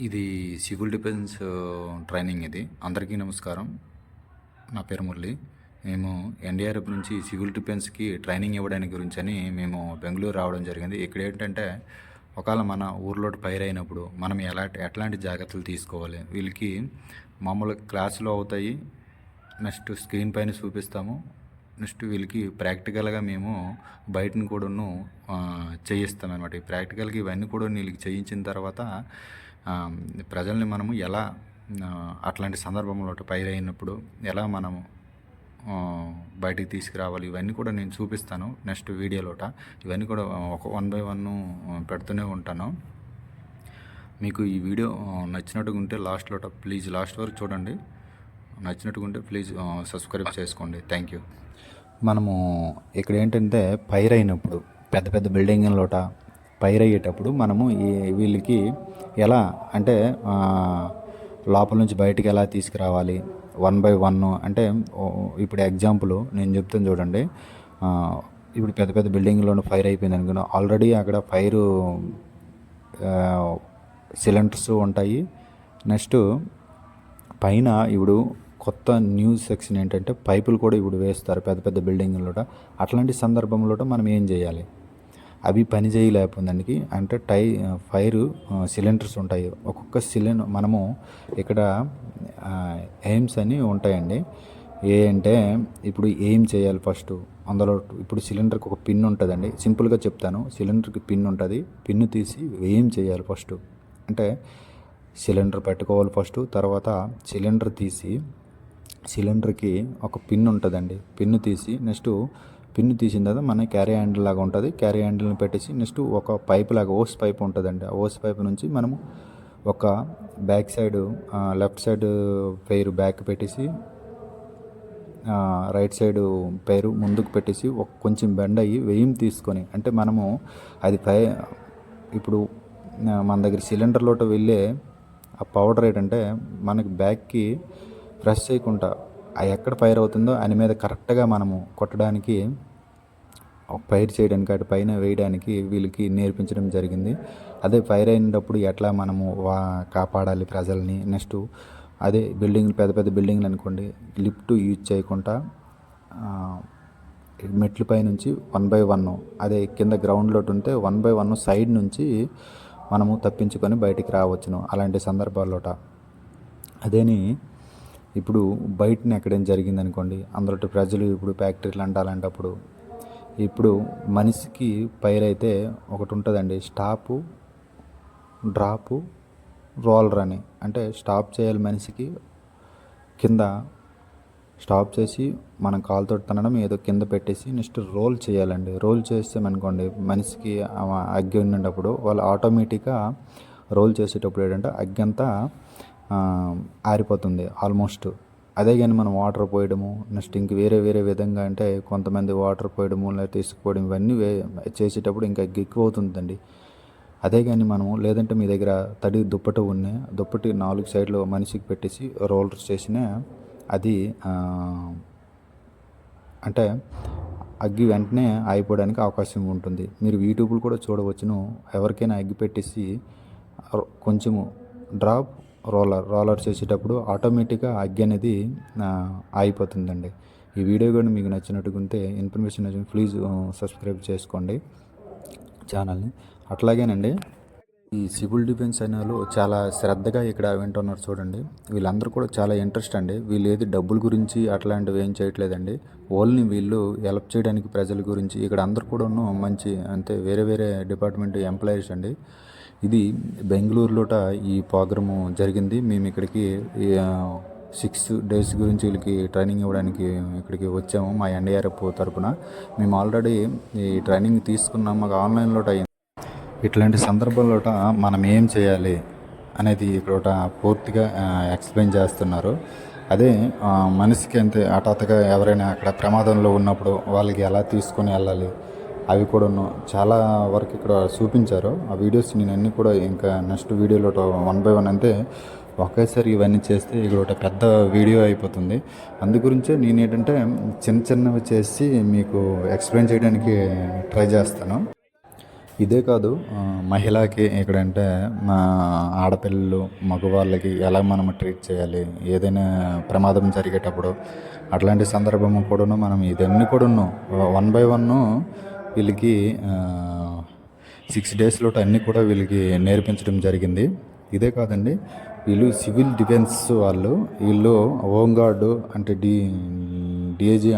ఇది civil defence training ఇది. అందరికీ నమస్కారం. నా పేరు మురళి. మేము ఎన్డీఆర్ఎఫ్ నుంచి సివిల్ డిఫెన్స్కి ట్రైనింగ్ ఇవ్వడానికి గురించి అని మేము బెంగళూరు రావడం జరిగింది. ఇక్కడ ఏంటంటే ఒకవేళ మన ఊర్లో ఫైర్ అయినప్పుడు మనం ఎలా ఎట్లాంటి జాగ్రత్తలు తీసుకోవాలి? వీళ్ళకి మామూలు క్లాసులో అవుతాయి. నెక్స్ట్ స్క్రీన్ పైన చూపిస్తాము. నెక్స్ట్ వీళ్ళకి ప్రాక్టికల్గా మేము బయటను కూడాను చేయిస్తాం అనమాట ఈ ప్రాక్టికల్గా ఇవన్నీ కూడా వీళ్ళకి చేయించిన తర్వాత ప్రజల్ని మనము ఎలా అట్లాంటి సందర్భంలో పైర్ అయినప్పుడు ఎలా మనము బయటికి తీసుకురావాలి ఇవన్నీ కూడా నేను చూపిస్తాను నెక్స్ట్ వీడియోలోట. ఇవన్నీ కూడా ఒక వన్ బై వన్ పెడుతూనే ఉంటాను. మీకు ఈ వీడియో నచ్చినట్టుగా ఉంటే లాస్ట్లో ప్లీజ్ లాస్ట్ వరకు చూడండి. నచ్చినట్టుగా ఉంటే ప్లీజ్ సబ్స్క్రైబ్ చేసుకోండి. థ్యాంక్ యూ మనము ఇక్కడ ఏంటంటే పైర్ అయినప్పుడు పెద్ద పెద్ద బిల్డింగ్లోట పైరయ్యేటప్పుడు మనము ఈ వీళ్ళకి ఎలా అంటే లోపల నుంచి బయటికి ఎలా తీసుకురావాలి? వన్ బై వన్ అంటే ఇప్పుడు ఎగ్జాంపుల్ నేను చెప్తాను చూడండి. ఇప్పుడు పెద్ద పెద్ద బిల్డింగ్లో ఫైర్ అయిపోయింది అనుకున్నా ఆల్రెడీ అక్కడ ఫైరు సిలిండర్స్ ఉంటాయి. నెక్స్ట్ పైన ఇప్పుడు కొత్త న్యూ సెక్షన్ ఏంటంటే పైపులు కూడా ఇప్పుడు వేస్తారు పెద్ద పెద్ద బిల్డింగ్లో అట్లాంటి సందర్భంలో మనం ఏం చేయాలి? అవి పనిచేయలేకపోయిందానికి అంటే టై ఫైర్ సిలిండర్స్ ఉంటాయి. ఒక్కొక్క సిలిండర్ మనము ఇక్కడ ఎయిమ్స్ అని ఉంటాయండి. ఏ అంటే ఇప్పుడు ఏం చేయాలి ఫస్ట్. అందులో ఇప్పుడు సిలిండర్కి ఒక పిన్ ఉంటుందండి. సింపుల్గా చెప్తాను. సిలిండర్కి పిన్ ఉంటుంది. పిన్ను తీసి ఏం చేయాలి ఫస్ట్. అంటే సిలిండర్ పెట్టుకోవాలి ఫస్ట్. తర్వాత సిలిండర్ తీసి సిలిండర్కి ఒక పిన్ ఉంటుందండి. పిన్ను తీసి నెక్స్ట్ పిన్ను తీసిన తర్వాత మన క్యారీ హ్యాండిల్ లాగా ఉంటుంది. క్యారీ హ్యాండిల్ని పెట్టేసి నెక్స్ట్ ఒక పైప్ లాగా ఓస్ పైప్ ఉంటుందండి. ఆ ఓస్ పైప్ నుంచి మనము ఒక బ్యాక్ సైడ్ లెఫ్ట్ సైడ్ పేరు బ్యాక్ పెట్టేసి రైట్ సైడ్ పేరు ముందుకు పెట్టేసి ఒక కొంచెం బెండ్ అయ్యి వెయ్యం తీసుకొని అంటే మనము అది పై ఇప్పుడు మన దగ్గర సిలిండర్లోట వెళ్ళే ఆ పౌడర్ ఏంటంటే మనకి బ్యాక్కి ఫ్రెష్ చేయకుండా ఎక్కడ ఫైర్ అవుతుందో దాని మీద కరెక్ట్గా మనము కొట్టడానికి ఫైర్ చేయడానికి అటు పైన వేయడానికి వీళ్ళకి నేర్పించడం జరిగింది. అదే ఫైర్ అయినప్పుడు ఎట్లా మనము వా కాపాడాలి ప్రజల్ని? నెక్స్ట్ అదే బిల్డింగ్ పెద్ద పెద్ద బిల్డింగ్లు అనుకోండి లిఫ్ట్ యూజ్ చేయకుండా మెట్ల పై నుంచి వన్ బై వన్ అదే కింద గ్రౌండ్లో ఉంటే వన్ బై వన్ సైడ్ నుంచి మనము తప్పించుకొని బయటికి రావచ్చును అలాంటి సందర్భాల్లోట. అదేని ఇప్పుడు బయటని ఎక్కడైనా జరిగింది అనుకోండి అందులో ప్రజలు ఇప్పుడు ఫ్యాక్టరీలు అంటాలంటప్పుడు ఇప్పుడు మనిషికి పైరైతే ఒకటి ఉంటుందండి స్టాపు డ్రాపు రోలర్ అని. అంటే స్టాప్ చేయాలి మనిషికి కింద స్టాప్ చేసి మనం కాలుతో తనడం ఏదో కింద పెట్టేసి నెక్స్ట్ రోల్ చేయాలండి. రోల్ చేసామనుకోండి మనిషికి అగ్గి ఉన్నప్పుడు వాళ్ళు ఆటోమేటిక్గా రోల్ చేసేటప్పుడు ఏంటంటే అగ్గి అంతా ఆరిపోతుంది ఆల్మోస్ట్. అదే కానీ మనం వాటర్ పోయడము నెక్స్ట్ ఇంక వేరే వేరే విధంగా అంటే కొంతమంది వాటర్ పోయడము లేదా తీసుకుపోవడం ఇవన్నీ వే చేసేటప్పుడు ఇంకా ఎక్కువ అవుతుందండి అదే కానీ మనము లేదంటే మీ దగ్గర తడి దుప్పటి ఉన్నాయి దుప్పటి నాలుగు సైడ్లు మనిషికి పెట్టేసి రోలర్స్ చేసిన అది అంటే అగ్గి వెంటనే ఆగిపోవడానికి అవకాశం ఉంటుంది. మీరు యూట్యూబ్లో కూడా చూడవచ్చును. ఎవరికైనా అగ్గి పెట్టేసి కొంచెము డ్రాప్ రోలర్ రోలర్ చేసేటప్పుడు ఆటోమేటిక్గా అగ్గి అనేది ఆగిపోతుందండి. ఈ వీడియో కూడా మీకు నచ్చినట్టుగా ఉంటే ఇన్ఫర్మేషన్ నచ్చిన ప్లీజ్ సబ్స్క్రైబ్ చేసుకోండి ఛానల్ని. అట్లాగేనండి ఈ సివిల్ డిఫెన్స్ అనే వాళ్ళు చాలా శ్రద్ధగా ఇక్కడ వింటున్నారు చూడండి. వీళ్ళందరూ కూడా చాలా ఇంట్రెస్ట్ అండి. వీళ్ళు ఏది డబ్బుల గురించి అట్లాంటివి ఏం చేయట్లేదండి. ఓన్లీ వీళ్ళు హెల్ప్ చేయడానికి ప్రజల గురించి ఇక్కడ అందరు కూడా మంచి అంటే వేరే వేరే డిపార్ట్మెంట్ ఎంప్లాయీస్ అండి. ఇది బెంగళూరులోట ఈ ప్రోగ్రాము జరిగింది. మేము ఇక్కడికి సిక్స్ డేస్ గురించి వీళ్ళకి ట్రైనింగ్ ఇవ్వడానికి ఇక్కడికి వచ్చాము మా ఎన్డీఆర్ఎఫ్ తరపున. మేము ఆల్రెడీ ఈ ట్రైనింగ్ తీసుకున్నాం. మాకు ఆన్లైన్లో అయ్యింది ఇట్లాంటి సందర్భంలో మనం ఏం చేయాలి అనేది ఇక్కడ పూర్తిగా ఎక్స్ప్లెయిన్ చేస్తున్నారు. అదే మనిషికి అంతే హఠాత్తుగా ఎవరైనా అక్కడ ప్రమాదంలో ఉన్నప్పుడు వాళ్ళకి ఎలా తీసుకొని వెళ్ళాలి అవి కూడా చాలా వరకు ఇక్కడ చూపించారు. ఆ వీడియోస్ నేను అన్నీ కూడా ఇంకా నెక్స్ట్ వీడియోలో వన్ బై వన్ అంటే ఒకేసారి ఇవన్నీ చేస్తే ఇక్కడ ఒక పెద్ద వీడియో అయిపోతుంది. అందుగురించే నేను ఏంటంటే చిన్న చిన్నవి చేసి మీకు ఎక్స్ప్లెయిన్ చేయడానికి ట్రై చేస్తాను. ఇదే కాదు మహిళకి ఇక్కడంటే మా ఆడపిల్లలు మగవాళ్ళకి ఎలా మనం ట్రీట్ చేయాలి ఏదైనా ప్రమాదం జరిగేటప్పుడు అట్లాంటి సందర్భం కూడాను మనం ఇదన్నీ కూడాను వన్ బై వన్ వీళ్ళకి సిక్స్ డేస్లో అన్నీ కూడా వీళ్ళకి నేర్పించడం జరిగింది. ఇదే కాదండి వీళ్ళు సివిల్ డిఫెన్స్ వాళ్ళు వీళ్ళు హోంగార్డు అంటే డి డిఏజీ